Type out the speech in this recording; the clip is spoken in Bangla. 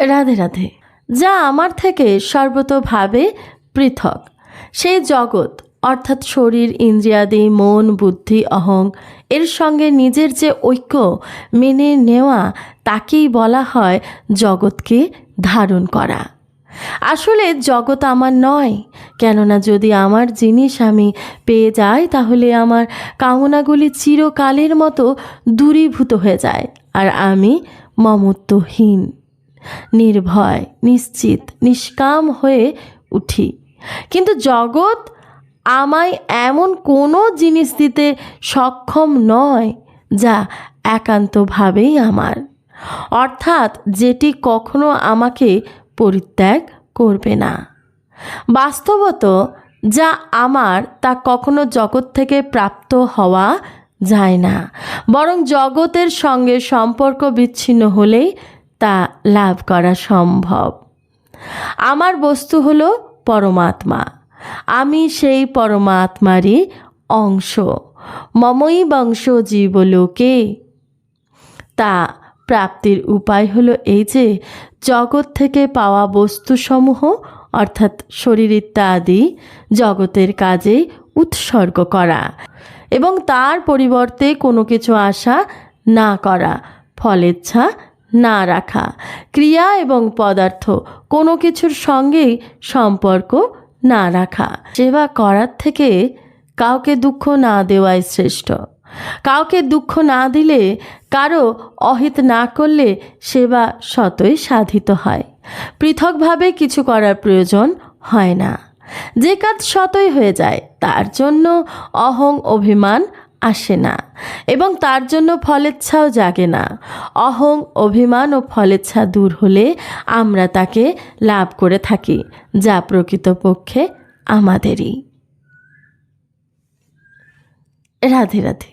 রাধে রাধে। যা আমার থেকে সর্বতভাবে পৃথক। সেই জগৎ, অর্থাৎ শরীর, ইন্দ্রিয়াদি, মন, বুদ্ধি, অহং, এর সঙ্গে নিজের যে ঐক্য মেনে নেওয়া, তাকেই বলা হয় জগৎকে ধারণ করা। আসলে জগৎ আমার নয়, কেননা যদি আমার জিনিস আমি পেয়ে যাই, তাহলে আমার কামনাগুলি চিরকালের মতো দূরীভূত হয়ে যায়, আর আমি মমত্বহীন। নির্ভয়, নিশ্চিত, নিষ্কাম হয়ে উঠি। কিন্তু জগৎ আমায় এমন কোনো জিনিস দিতে সক্ষম নয় যা একান্তভাবেই আমার। অর্থাৎ যেটি কখনো আমাকে পরিত্যাগ করবে না। বাস্তবত যা আমার তা কখনো জগৎ থেকে প্রাপ্ত হওয়া যায় না। বরং জগতের সঙ্গে সম্পর্ক বিচ্ছিন্ন হলেই তা লাভ করা সম্ভব। আমার বস্তু হলো পরমাত্মা। আমি সেই পরমাত্মারই অংশ। মমই বংশ জীবলোকে। তা প্রাপ্তির উপায় হলো এই যে, জগৎ থেকে পাওয়া বস্তুসমূহ, অর্থাৎ শরীর ইত্যাদি, জগতের কাজে উৎসর্গ করা এবং তার পরিবর্তে কোনো কিছু আশা না করা ফলেচ্ছা না রাখা। ক্রিয়া এবং পদার্থ কোনো কিছুর সঙ্গেই সম্পর্ক না রাখা। সেবা করার থেকে কাউকে দুঃখ না দেওয়াই শ্রেষ্ঠ। কাউকে দুঃখ না দিলে, কারও অহিত না করলে সেবা শতই সাধিত হয়। পৃথকভাবে কিছু করার প্রয়োজন হয় না। যে কাজ শতই হয়ে যায়, তার জন্য অহং অভিমান আসে না এবং তার জন্য ফলেচ্ছাও জাগে না। অহং, অভিমান ও ফলেচ্ছা দূর হলে আমরা তাকে লাভ করে থাকি, যা প্রকৃতপক্ষে আমাদেরই। রাধে রাধে।